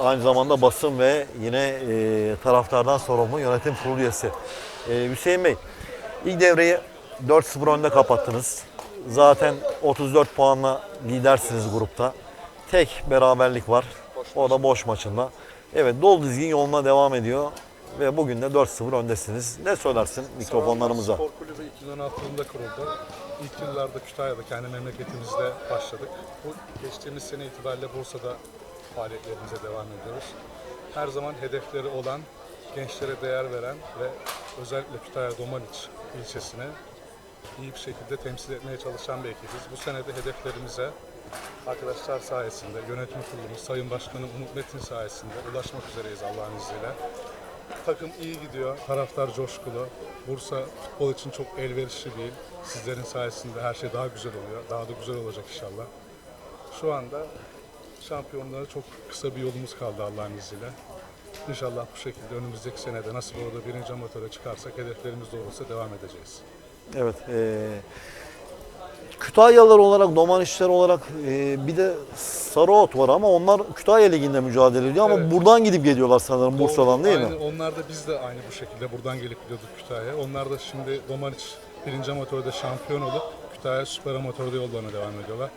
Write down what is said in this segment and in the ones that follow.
aynı zamanda basın ve yine e, taraftardan sorumlu yönetim kurulu üyesi. E, Hüseyin Bey, ilk devreyi 4-0 önde kapattınız. Zaten 34 puanla lidersiniz grupta. Tek beraberlik var. O da boş maçında. Evet dolu dizgin yoluna devam ediyor. Ve bugün de 4-0 öndesiniz. Ne söylersin mikrofonlarımıza? Spor Kulübü 2016 yılında kuruldu. İlk yıllarda Kütahya'da kendi memleketimizde başladık. Bu geçtiğimiz sene itibariyle Bursa'da faaliyetlerimize devam ediyoruz. Her zaman hedefleri olan, gençlere değer veren ve özellikle Kütahya Domaniç ilçesine iyi bir şekilde temsil etmeye çalışan bir ekibiz. Bu sene de hedeflerimize arkadaşlar sayesinde, yönetim kurulumuz, Sayın Başkanım Umut Metin sayesinde ulaşmak üzereyiz Allah'ın izniyle. Takım iyi gidiyor, taraftar coşkulu. Bursa futbol için çok elverişli değil. Sizlerin sayesinde her şey daha güzel oluyor. Daha da güzel olacak inşallah. Şu anda şampiyonluğa çok kısa bir yolumuz kaldı Allah'ın izniyle. İnşallah bu şekilde önümüzdeki senede nasıl orada birinci amatöre çıkarsak hedeflerimiz doğrultusunda devam edeceğiz. Evet. E, Kütahyalılar olarak, Doman işleri olarak e, bir de Sarıot var ama onlar Kütahya Ligi'nde mücadele ediyor ama Evet. buradan gidip geliyorlar sanırım Bursa'dan değil aynı, mi? Onlar da biz de aynı bu şekilde buradan gelip gidiyorduk Kütahya'ya. Onlar da şimdi Domaniç birinci amatörde şampiyon olup Kütahya süper amatörde yollarına devam ediyorlar.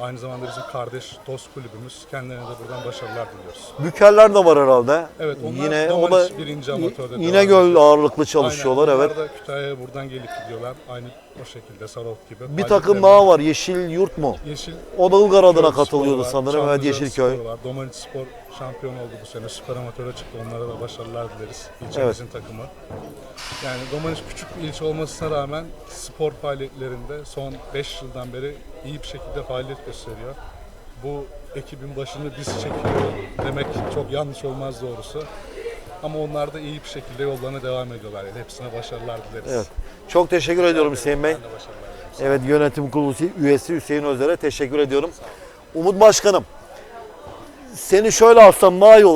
Aynı zamanda bizim kardeş dost kulübümüz. Kendilerine de buradan başarılar diliyoruz. Bükerler de var herhalde. Evet, onlar yine o da birinci amatörde İnegöl ediyor. ağırlıklı çalışıyorlar Aynen, evet. Onlar da Kütahya'ya buradan gelip gidiyorlar. Aynı o şekilde Sarıot gibi. Bir takım daha var. Yeşil Yurt mu? Yeşil O da Ilgar adına Spor katılıyordu var, sanırım. Evet Yeşilköy. Spor var. Domaniç Spor şampiyon oldu bu sene. Süper amatöre çıktı. Onlara da başarılar dileriz. İlçemizin takımı. Yani Domaniç küçük bir ilçe olmasına rağmen spor faaliyetlerinde son 5 yıldan beri iyi bir şekilde faaliyet gösteriyor. Bu ekibin başını biz çekiyor demek çok yanlış olmaz doğrusu. Ama onlar da iyi bir şekilde yollarına devam ediyorlar. Yani hepsine başarılar dileriz. Evet. Çok teşekkür ediyorum Hüseyin Bey. Ben de başarılar dilerim. Evet yönetim kurulu üyesi Hüseyin Özer'e teşekkür ediyorum. Umut Başkanım seni şöyle alsam daha iyi.